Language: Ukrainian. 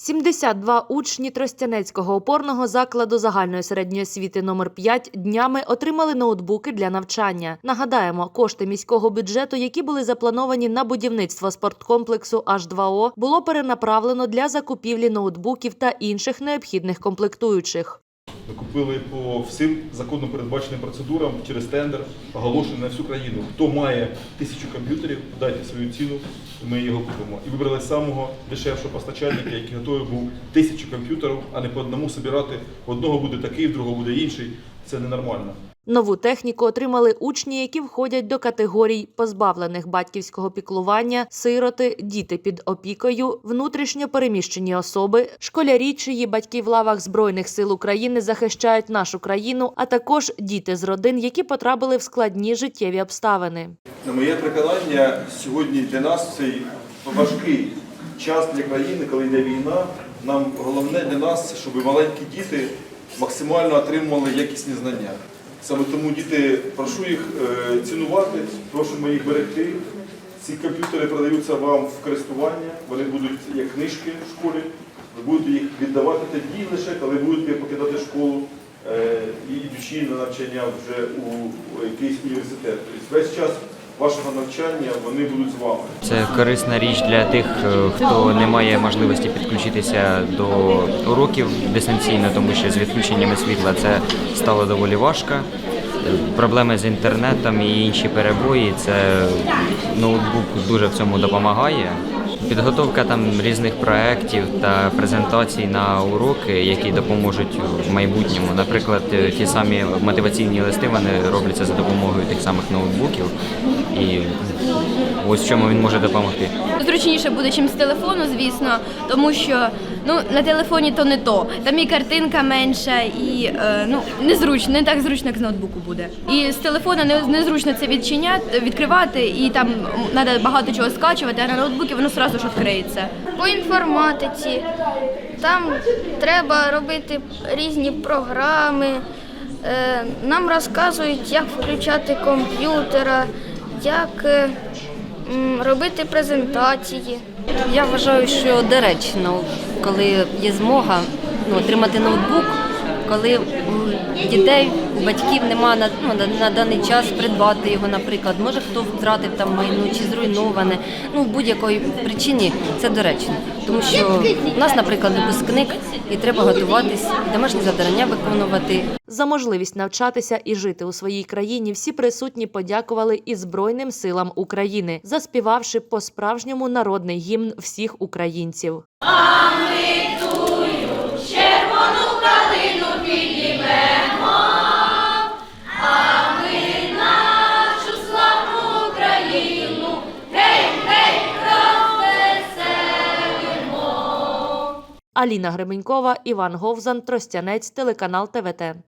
72 учні Тростянецького опорного закладу загальної середньої освіти номер 5 днями отримали ноутбуки для навчання. Нагадаємо, кошти міського бюджету, які були заплановані на будівництво спорткомплексу H2O, було перенаправлено для закупівлі ноутбуків та інших необхідних комплектуючих. Ми купили по всім законно передбаченим процедурам через тендер, оголошений на всю країну. Хто має тисячу комп'ютерів, дайте свою ціну, ми його купимо. І вибрали самого дешевшого постачальника, який готовий був тисячу комп'ютерів, а не по одному собирати. Одного буде такий, другого буде інший. Це ненормально. Нову техніку отримали учні, які входять до категорій позбавлених батьківського піклування, сироти, діти під опікою, внутрішньо переміщені особи, школярі, чиї батьки в лавах збройних сил України захищають нашу країну, а також діти з родин, які потрапили в складні життєві обставини. На моє переконання, сьогодні для нас цей важкий час для країни, коли йде війна. Нам головне для нас, щоб маленькі діти максимально отримували якісні знання. Саме тому діти, прошу їх е, цінувати, прошу їх берегти. Ці комп'ютери продаються вам в користування, вони будуть як книжки в школі. Ви будете їх віддавати тоді лише, коли будете покидати школу е, і йдучи на навчання вже у якийсь університет. Тобто весь час вашого навчання вони будуть з вами. Це корисна річ для тих, е, хто не має можливості підключитися до уроків дистанційно, тому що з відключеннями світла це стало доволі важко. Проблеми з інтернетом і інші перебої. Це ноутбук дуже в цьому допомагає. Підготовка там різних проєктів та презентацій на уроки, які допоможуть в майбутньому. Наприклад, ті самі мотиваційні листи вони робляться за допомогою тих самих ноутбуків. І ось в чому він може допомогти. Зручніше буде, ніж з телефону, звісно, тому що ну на телефоні то не то. Там і картинка менша, і е, ну незручно, не так зручно, як з ноутбуку буде. І з телефона незручно це відчиняти, відкривати, і там треба багато чого скачувати, а на ноутбуці воно одразу ж відкриється. по інформатиці. Там треба робити різні програми. Е, Нам розказують, як включати комп'ютера, як е, робити презентації. Я вважаю, що доречно, коли є змога ну, отримати ноутбук, коли у дітей, у батьків нема на, ну, на, на даний час придбати його, наприклад. Може хто втратив там майно чи зруйноване. Ну, в будь-якої причині це доречно. Тому що у нас, наприклад, випускник, і треба готуватись, і домашні завдання виконувати. За можливість навчатися і жити у своїй країні всі присутні подякували і Збройним силам України, заспівавши по-справжньому народний гімн всіх українців. Аліна Гременькова, Іван Говзан, Тростянець, телеканал ТВТ.